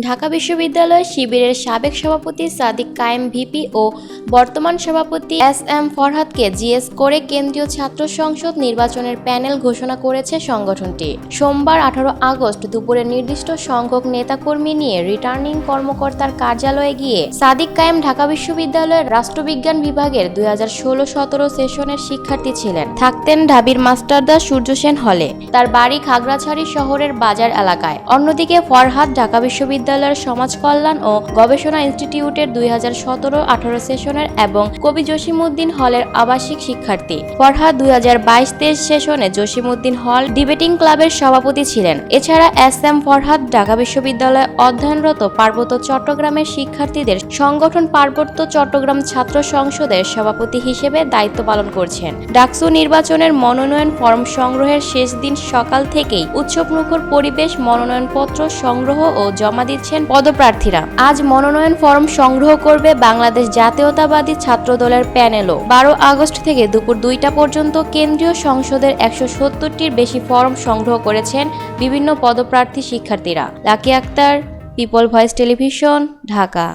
ঢাকা বিশ্ববিদ্যালয় শিবিরের সাবেক সভাপতি সাদিক কায়েম ভিপি ও বর্তমান সভাপতি এস এম ফরহাদকে জিএস করে কেন্দ্রীয় ছাত্র সংসদ নির্বাচনের প্যানেল ঘোষণা করেছে সংগঠনটি। সোমবার আঠারো আগস্ট দুপুরে নির্দিষ্ট সংখ্যক নেতাকর্মী নিয়ে রিটার্নিং কর্মকর্তার কার্যালয়ে গিয়ে সাদিক কায়েম ঢাকা বিশ্ববিদ্যালয়ের রাষ্ট্রবিজ্ঞান বিভাগের দুই হাজার ষোলো সতেরো সেশনের শিক্ষার্থী ছিলেন। থাকতেন ঢাবির মাস্টারদা সূর্য সেন হলে। তার বাড়ি খাগড়াছড়ি শহরের বাজার এলাকায়। অন্যদিকে ফরহাদ ঢাকা বিশ্ববিদ্যালয়ের সমাজ কল্যাণ ও গবেষণা ইনস্টিটিউটের দুই হাজার সতেরো আঠারো সেশনের এবং কবি জসিমউদ্দিন হলের আবাসিক শিক্ষার্থী। ফরহাদ দুই হাজার বাইশ তেইশ সেশনে জসিমউদ্দিন হল ডিবেটিং ক্লাবের সভাপতি ছিলেন। এছাড়া এস এম ফরহাদ ঢাকা বিশ্ববিদ্যালয়ে অধ্যয়নরত পার্বত্য চট্টগ্রামের শিক্ষার্থীদের সংগঠন পার্বত্য চট্টগ্রাম ছাত্র সংসদের সভাপতি হিসেবে দায়িত্ব পালন করছেন। ডাকসু নির্বাচনের মনোনয়ন ফর্ম সংগ্রহের শেষ দিন সকাল থেকেই উৎসবমুখর পরিবেশ মনোনয়নপত্র সংগ্রহ ও জমা দিচ্ছেন পদপ্রার্থীরা। আজ মনোনয়ন ফর্ম সংগ্রহ করবে বাংলাদেশ জাতীয়তাবাদী ছাত্র দলের প্যানেলও। বারো আগস্ট থেকে দুপুর দুইটা পর্যন্ত কেন্দ্রীয় সংসদের একশো সত্তরটির বেশি ফর্ম সংগ্রহ করেছেন বিভিন্ন পদপ্রার্থী শিক্ষার্থীরা। Lucky Akter, people voice television, Dhaka.